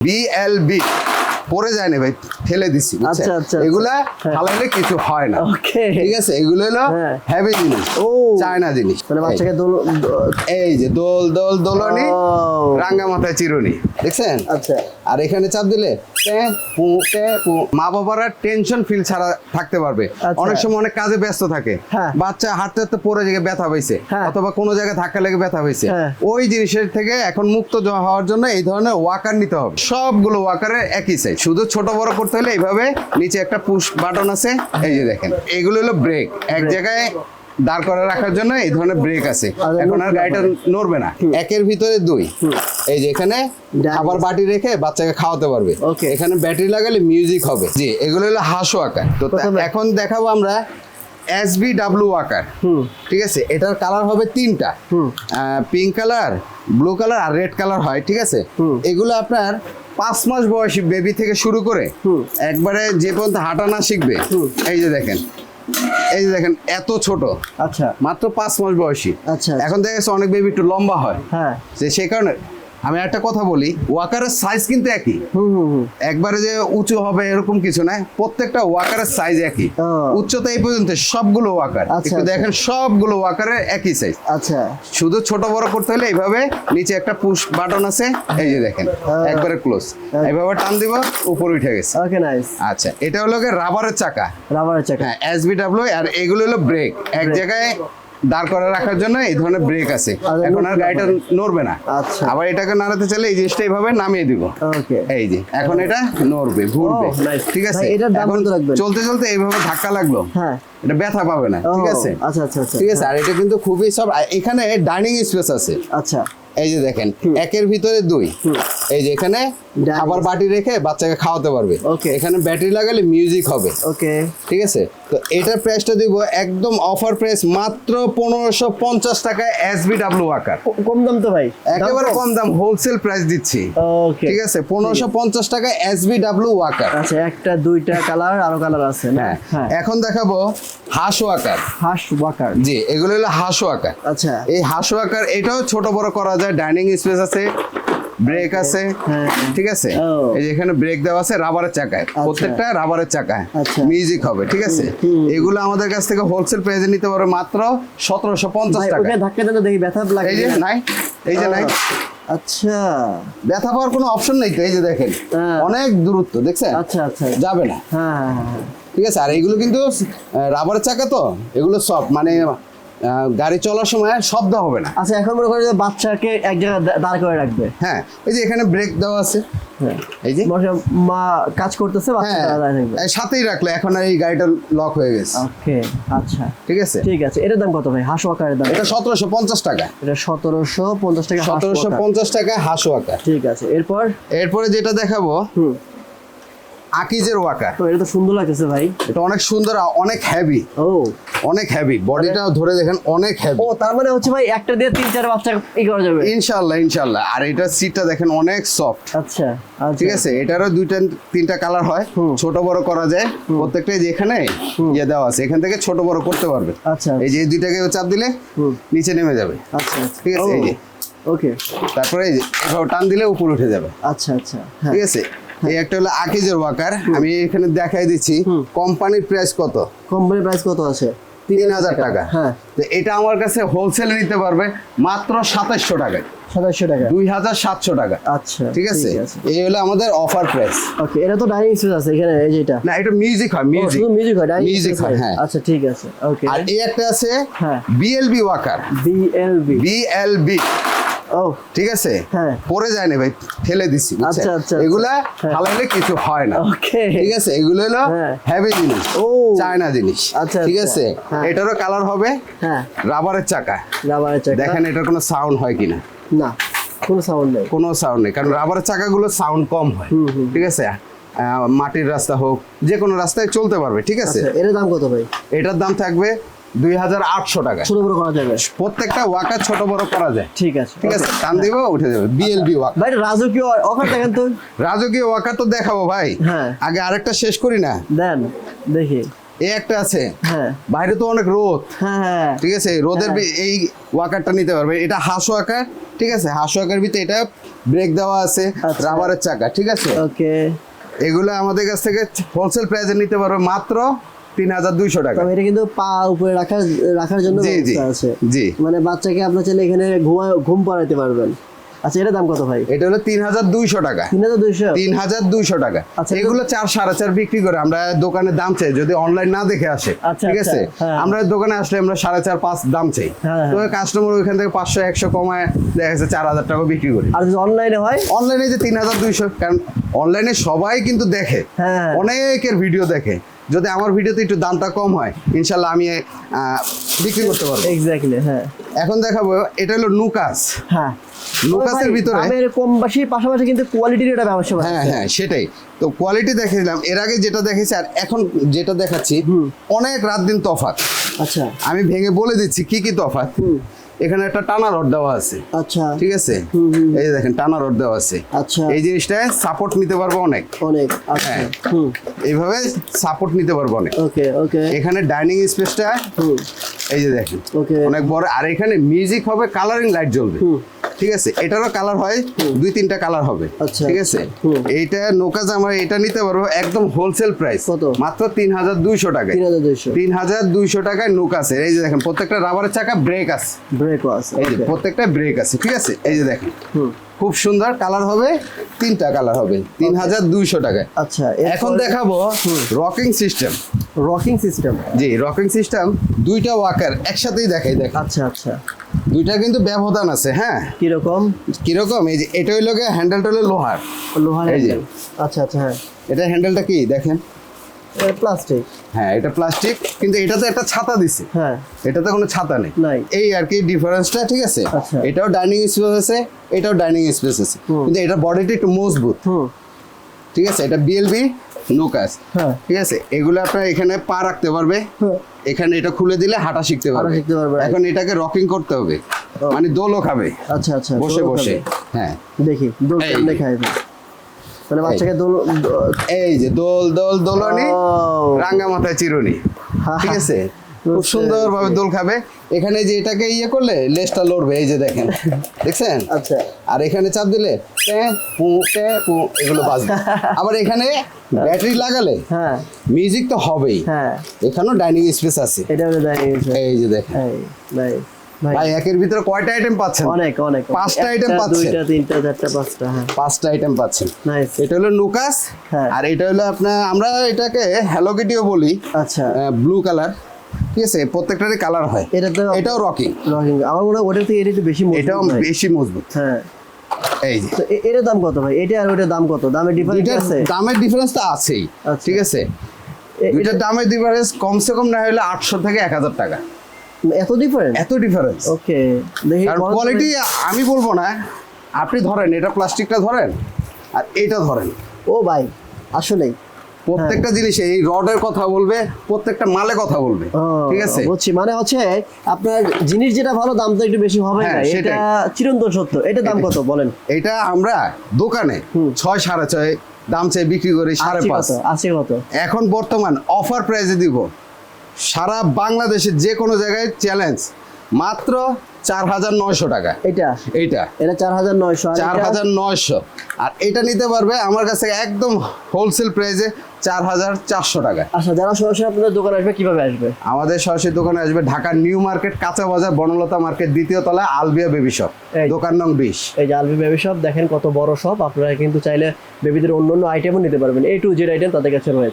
BLB পড়ে যায় না ভাই ফেলে দিছি আচ্ছা, আচ্ছা, আচ্ছা। এগুলা হ্যাঁ। ফালাইলে কিছু হয় না ওকে ঠিক আছে এগুলো হলো হ্যাঁ। হেভি জিনিস ও। চায়না জিনিস মানে বাচ্চাকে দোল এই যে দোল দোল দোলনি রাঙ্গা মাথায় চিরুনি দেখছেন আচ্ছা আর এখানে চাপ দিলে। মা বাবারা টেনশন ফিল ছাড়া থাকতে পারবে আচ্ছা। অনেক সময় অনেক কাজে ব্যস্ত থাকে হ্যাঁ। বাচ্চা হাঁটতে হাঁটতে পড়ে জায়গায় ব্যথা হয়েছে হ্যাঁ। অথবা কোনো জায়গায় ধাক্কা লেগে ব্যথা হয়েছে হ্যাঁ। ওই জিনিসের থেকে এখন মুক্ত হওয়ার জন্য এই ধরনের ওয়াকার নিতে হবে সবগুলো ওয়াকারের একই সাইজ শুধু ছোট বড় করতে হলে এইভাবে নিচে একটা পুশ বাটন আছে। এই যে দেখেন এগুলো হলো ব্রেক এক জায়গায় দাঁড় করে রাখার জন্য এই ধরনের ব্রেক আছে। এখন আর গাড়িটা নড়বে না। একের ভিতরে দুই। এই যে এখানে আবার খাবার বাটি রেখে বাচ্চাকে খাওয়াতে পারবে. এখানে ব্যাটারি লাগালে মিউজিক হবে। জি এগুলো হলো হাসো আকার তো এখন দেখাবো আমরা এস বি ডাব্লিউ আকার। হুম। ঠিক আছে? এটার কালার হবে তিনটা। পিঙ্ক কালার ব্লু কালার আর রেড কালার হয় ঠিক আছে। এগুলো আপনার পাঁচ মাস বয়সী বেবি থেকে শুরু করে। একবারে যে পর্যন্ত হাঁটা না শিখবে। এই যে দেখেন এই যে দেখেন এত ছোট। আচ্ছা। মাত্র পাঁচ মাস বয়সী। আচ্ছা। এখন দেখা গেছে অনেক বেবি একটু লম্বা হয়। হ্যাঁ। যে সেই কারণে আমি একটা কথা বলি ওয়াকারের সাইজ কিন্তু একই। একবারে যে উঁচু হবে এরকম কিছু না প্রত্যেকটা ওয়াকারের সাইজ একই। উচ্চতা এই পর্যন্ত সবগুলো ওয়াকার। আচ্ছা, একটু আচ্ছা। দেখেন সবগুলো ওয়াকারের একই সাইজ আচ্ছা। শুধু ছোট বড় করতে হলে এইভাবে নিচে একটা পুশ বাটন আছে এই যে দেখেন একবারে ক্লোজ এইভাবে টান দিব উপরে উঠে গেছে। ওকে নাইস আচ্ছা এটা হলো রাবারের চাকা। রাবারের চাকা। হ্যাঁ এস বি ডাব্লিউ আর এগুলো হলো ব্রেক এক জায়গায় দাঁড় করে রাখার জন্য এই ধরনের ব্রেক আছে। এখন আর গাড়িটা নড়বে না। আচ্ছা। আবার এটাকে নাড়াতে চাইলে এই জিনিসটা এইভাবে নামিয়ে দিব। ওকে এই যে এখন এটা নড়বে ঘুরবে। ঠিক আছে? এটা দাম এখন কত রাখবেন? চলতে চলতে এইভাবে ধাক্কা লাগল। হ্যাঁ। এটা ব্যথা পাবে না ঠিক আছে? আচ্ছা আচ্ছা আচ্ছা। ঠিক আছে? আর এটা কিন্তু খুবই সব এখানে ডাইনিং স্পেস আছে। আচ্ছা। এই যে দেখেন একের ভিতরে দুই। এই যে এখানে আবার বাটি রেখে বাচ্চাকে খাওয়াতে পারবে. এখানে ব্যাটারি লাগালে মিউজিক হবে। ওকে। ঠিক আছে? তো এটার প্রাইসটা দিব একদম অফার প্রাইস মাত্র পনেরোশো পঞ্চাশ টাকায় এস বি ডাব্লিউ আকার। কম দাম তো ভাই। একেবারে কম। দাম হোলসেল প্রাইস দিচ্ছি। ওকে। ঠিক আছে? পনেরোশো পঞ্চাশ টাকায় এস বি ডাব্লিউ আকার। আচ্ছা একটা দুইটা কালার আরও কালার আছে হ্যাঁ। হ্যাঁ। এখন দেখাবো হাসো আকার। হাঁস ওয়াকার জি এগুলো হলো হাসো আকার। আচ্ছা। এই হাসো আকার এটাও ছোট বড় করা যায় ডাইনিং স্পেস আছে ব্রেক আছে হ্যাঁ। ঠিক আছে? এই যে এখানে ব্রেক দেওয়া আছে রাবারের চাকায়। প্রত্যেকটা রাবারের চাকায়। আচ্ছা। মিউজিক হবে ঠিক আছে? এগুলো আমাদের কাছ থেকে হোলসেল প্রাইসে নিতে পারবে মাত্র সতেরোশো পঞ্চাশ টাকা ধাক্কা দেন দেখি ব্যথা লাগে এই যে নাই? এই যে নাই? আচ্ছা। ব্যথা পাওয়ার কোনো অপশন নেই তো এই যে দেখেন। হ্যাঁ। অনেক দূরত্ব দেখছেন? আচ্ছা আচ্ছা। যাবে না। হ্যাঁ হ্যাঁ হ্যাঁ। ঠিক আছে? আর এগুলো কিন্তু রাবারের চাকা তো এগুলো সব মানে গাড়ি চলার সময় শব্দ হবে না। আচ্ছা এখন মনে করেন বাচ্চাকে এক জায়গায় দাঁড় করে রাখবে। হ্যাঁ এই যে এখানে ব্রেক দেওয়া আছে। হ্যাঁ। এই যে। মা কাজ করতেছে হ্যাঁ সাথেই রাখলে এখন এই গাড়িটা লক হয়ে গেছে। ওকে আচ্ছা। ঠিক আছে? ঠিক আছে এটার দাম কত ভাই? হাঁস ওয়াকারের দাম। এটা সতেরোশো পঞ্চাশ টাকা। এটা সতেরোশো পঞ্চাশ টাকা সতেরোশো। পঞ্চাশ টাকা হাসো আকার। ঠিক আছে এরপর? এরপরে যেটা দেখাবো হুম। আকিজের ওয়াকার। তো এটা তো সুন্দর লাগতেছে ভাই। এটা অনেক সুন্দর আর অনেক হেভি ও। অনেক হেভি বডিটা ধরে দেখেন অনেক হেভি ও তার মানে হচ্ছে ভাই একটা দিয়ে তিন চার বাচ্চা ই করা যাবে। ইনশাল্লাহ ইনশাল্লাহ আর এটার সিটটা দেখেন অনেক সফট আচ্ছা আচ্ছা। ঠিক আছে? এটারও দুইটা তিনটা কালার হয়। ছোট বড় করা যায়। প্রত্যেকটাই যেখানে ইয়ে দেওয়া আছে। এখান থেকে ছোট বড় করতে পারবে। আচ্ছা এই যে এই দুইটাকে চাপ দিলে। নিচে নেমে যাবে। আচ্ছা আচ্ছা। ঠিক আছে? এই যে। ওকে। তারপরে এই যে টান দিলে উপরে উঠে যাবে। আচ্ছা আচ্ছা। হ্যাঁ। ঠিক আছে? এই একটা হলো আকিজের ওয়াকার। আমি এখানে দেখাই দিচ্ছি কোম্পানির প্রাইস কত? কোম্পানি প্রাইস কত আছে? তিন হাজার টাকা। হ্যাঁ। তো এটা আমার কাছে হোলসেলে নিতে পারবে মাত্র সাতাশশো টাকায়। সাতাশশো টাকা। দুই হাজার সাতশো টাকা। আচ্ছা ঠিক আছে? এই হলো আমাদের অফার প্রাইস ওকে এটা তো ডাইনিং স্পেস আছে এখানে এই যেটা। না এটা মিউজিক হয় মিউজিক মিউজিক হয় ডাইনিং Music হয়, হ্যাঁ। আচ্ছা ঠিক আছে। ওকে আর এই একটা আছে হ্যাঁ। বিএলবি ওয়াকার বিএলবি বিএলবি ও। ঠিক আছে? হ্যাঁ। পড়ে যায় না ভাই ফেলে দিছি আচ্ছা, আচ্ছা, এগুলা হ্যাঁ। ফালাইলে কিছু হয় না। ওকে। ঠিক আছে? এগুলো হলো হ্যাঁ। হেভি জিনিস ও। চায়না জিনিস। আচ্ছা, ঠিক আচ্ছা। আছে? হ্যাঁ। এটারও কালার হবে হ্যাঁ। রাবারের চাকা। রাবারের চাকা। দেখেন এটার কোনো সাউন্ড হয় কিনা। না কোনো সাউন্ড নেই। কোনো সাউন্ড নেই কারণ রাবারের চাকাগুলো সাউন্ড কম হয়। ঠিক আছে? মাটির রাস্তা হোক যে কোনো রাস্তায় চলতে পারবে ঠিক আছে? আচ্ছা এর দাম কত ভাই? এটার দাম থাকবে দুই হাজার আটশো টাকা ছোট বড় করা যাবে প্রত্যেকটা ওয়াকার ছোট বড় করা যায়। ঠিক আছে ঠিক আছে টান দিব উঠে যাবে। BLB walk. ভাই রাজকীয় অফার দেখেন তো। রাজকীয় ওয়াকার তো দেখাবো ভাই। হ্যাঁ। আগে আরেকটা শেষ করি না? দেন দেখি। এই একটা আছে। হ্যাঁ। বাইরে তো অনেক রোদ। হ্যাঁ হ্যাঁ। ঠিক আছে রোদের বি- এই ওয়াকারটা নিতে পারবে। এটা হাসো আকার ঠিক আছে? হাসো আকার ভিতরে এটা ব্রেক দেওয়া আছে আচ্ছা। রাবারের চাকা ঠিক আছে? ওকে এগুলো আমাদের কাছ থেকে হোলসেল প্রাইসে নিতে পারবে মাত্র তিন হাজার দুইশো টাকা। এটা কিন্তু পা উপরে রাখার রাখার জন্য ব্যবস্থা আছে। জি। মানে বাচ্চাকে আপনার চাইলে এখানে ঘুম পাড়াতে পারবেন। আচ্ছা এটার দাম কত ভাই? এটা হলো তিন হাজার দুইশো টাকা। তিন হাজার দুইশো? তিন হাজার দুইশো টাকা। আচ্ছা, এগুলো চার সাড়ে চার বিক্রি করে আমরা দোকানে দাম চাই যদি অনলাইন না দেখে আসে আচ্ছা, ঠিক আছে? আচ্ছা, হ্যাঁ। আমরা দোকানে আসলে আমরা সাড়ে চার পাঁচ দাম চাই। হ্যাঁ, তো কাস্টমার ওইখান থেকে পাঁচশো একশো কমায় দেখা যাচ্ছে চার হাজার টাকা বিক্রি করি। আর অনলাইনে হয়? অনলাইনে যে তিন হাজার দুইশো কারণ অনলাইনে সবাই কিন্তু দেখে। হ্যাঁ। অনেকের ভিডিও দেখে। যদি আমার ভিডিওতে একটু দামটা কম হয় ইনশাল্লাহ আমি বিক্রি করতে পারব। এক্স্যাক্টলি হ্যাঁ। এখন দেখাবো এটা হলো নুকাস। হ্যাঁ। লুকাসের ভাই, ভিতরে- দামের কম বেশি পাশাপাশি কিন্তু কোয়ালিটির এটা ব্যবসা হ্যাঁ হ্যাঁ সেটাই। তো কোয়ালিটি দেখেছিলাম এর আগে যেটা দেখেছি আর এখন যেটা দেখাচ্ছি অনেক রাত দিন তফাৎ। আচ্ছা। আমি ভেঙে বলে দিচ্ছি কি কি তফাৎ? হুম। এখানে একটা টানা রড দেওয়া আছে। আচ্ছা। ঠিক আছে। এই যে দেখেন টানা রড দেওয়া আছে। আচ্ছা। এই জিনিসটা সাপোর্ট নিতে পারব অনেক। অনেক আচ্ছা। হ্যাঁ। হুম। এইভাবে সাপোর্ট নিতে পারব অনেক। ওকে ওকে। এখানে ডাইনিং স্পেসটা হুম। এই যে দেখেন। ওকে। অনেক বড় আর এখানে মিউজিক হবে কালারিং লাইট জ্বলবে। হুম। ঠিক আছে? এটারও কালার হয় দুই তিনটা কালার হবে। আচ্ছা। ঠিক আছে। এইটা নৌকাজ আমরা এটা নিতে পারব একদম হোলসেল প্রাইস কত? মাত্র তিন হাজার দুইশো টাকায়। তিন হাজার দুইশো। টাকায় নৌকাছে এই যে দেখেন প্রত্যেকটা রাবারের চাকা ব্রেক আছে। ব্রেক আছে এই যে প্রত্যেকটা ব্রেক আছে ঠিক আছে? এই যে দেখেন। খুব সুন্দর কালার হবে তিনটা কালার হবে তিন হাজার দুইশো টাকায়। আচ্ছা এখন দেখাবো রকিং সিস্টেম রকিং সিস্টেম জি রকিং সিস্টেম দুইটা ওয়াকার একসাথেই দেখাই দেখ আচ্ছা আচ্ছা। দুইটা কিন্তু ব্যবধান আছে হ্যাঁ? কীরকম? কীরকম? এই যে এটা হইল গিয়ে হ্যান্ডেলটা হলো লোহার। লোহার এই যে। আচ্ছা আচ্ছা হ্যাঁ। এটা হ্যান্ডেলটা কি? দেখেন। প্লাস্টিক হ্যাঁ এটা প্লাস্টিক কিন্তু এটাতে একটা ছাতা দিছে। হ্যাঁ। এটাতে কোনো ছাতা নেই। নাই। এই আর কি ডিফারেন্সটা ঠিক আছে? আচ্ছা। এটাও ডাইনিং স্পেস আছে এটাও ডাইনিং স্পেস আছে। কিন্তু এটা বডিটা একটু মজবুত। হুম। ঠিক আছে? এটা বিএলবি নোকাস হ্যাঁ। ঠিক আছে? এগুলো আপনার এখানে পা রাখতে পারবে। হ্যাঁ। এখানে এটা খুলে দিলে হাঁটা শিখতে পারবে। শিখতে পারবে, এখন এটাকে রকিং করতে হবে। মানে দোলও খাবে। আচ্ছা আচ্ছা বসে বসে। হ্যাঁ। দেখি দোল সামনে কেমনে খাইবে মানে বাচ্চাকে দোল এই যে দোল দোল দোলনি রাঙ্গা মাথায় চিরুনি। ঠিক আছে? খুব সুন্দর ভাবে দোল খাবে। এখানে যে এটাকে ইয়ে করলে লেজটা লড়বে এই যে দেখেন। দেখছেন? আচ্ছা। আর এখানে চাপ দিলে পু, পু, এগুলো বাজবে। আবার এখানে ব্যাটারি লাগালে হ্যাঁ। মিউজিক তো হবেই। হ্যাঁ। এখানেও ডাইনিং স্পেস আছে। এটা হলো দাঁড়িয়েছে এই যে দেখেন। ভাই ভাই। একের ভিতরে কয়টা আইটেম পাচ্ছেন? অনেক অনেক পাঁচটা item পাচ্ছেন। দুইটা তিনটা চারটা পাঁচটা হ্যাঁ। পাঁচটা আইটেম পাচ্ছেন। নাইস এটা হলো নুকাস। হ্যাঁ। আর এটা হলো আপনার আমরা এটাকে হ্যালোকিটিও বলি। আচ্ছা। Blue colour. ঠিক আছে প্রত্যেকটারই কালার হয়। এটা তো এটাও রকিং রকিং আমার মনে হয় ওটার থেকে এটা একটু বেশি মজবুত এটাও বেশি মজবুত। হ্যাঁ। এই যে। এটার দাম কত ভাই? এটা আর ওটার দাম কত? দামের ডিফারেন্স আছে? দামের ডিফারেন্স তো আছেই আচ্ছা। ঠিক আছে? এ- দুইটার দামের ডিফারেন্স কমসে কম না হলে আটশো থেকে এক হাজার টাকা। এত ডিফারেন্স এত ডিফারেন্স ওকে কোয়ালিটি আমি বলব না আপনি ধরেন এটা প্লাস্টিকটা ধরেন আর এটা ধরেন। ও ভাই আসলেই। প্রত্যেকটা জিনিসে এই রডের কথা বলবে প্রত্যেকটা মালে কথা বলবে ঠিক আছে? বুঝছি। মানে হচ্ছে আপনার জিনিস যেটা ভালো দাম তো একটু বেশি হবে হ্যাঁ, না। এটা। চিরন্তন সত্য। এটা দাম কত বলেন? এটা আমরা দোকানে। ছয় সাড়ে ছয় দাম চেয়ে বিক্রি করি সাড়ে পাঁচ। আছে কত? এখন বর্তমান অফার প্রাইসে দিব। সারা বাংলাদেশের যে কোনো জায়গায় চ্যালেঞ্জ মাত্র চার হাজার নয়শো টাকা। এটা? এইটা। এটা চার হাজার নয়শো চার হাজার নয়শো। আর এটা নিতে পারবে আমার কাছে একদম হোলসেল প্রাইসে চার হাজার চারশো টাকা। আচ্ছা যারা সরাসরি আপনাদের দোকানে আসবে কীভাবে আসবে? আমাদের সরাসরি দোকানে আসবে ঢাকার নিউ মার্কেট কাঁচা বাজার বনলতা মার্কেট দ্বিতীয় তলায় আলবিয়া বেবি শপ। দোকান নং বিশ। এই যে আলবি বেবি শপ দেখেন কত বড় শপ আপনারা কিন্তু চাইলে বেবিদের অন্য অন্য আইটেমও নিতে পারবেন। এ টু জেড আইটেম তাদের কাছে রয়েছে।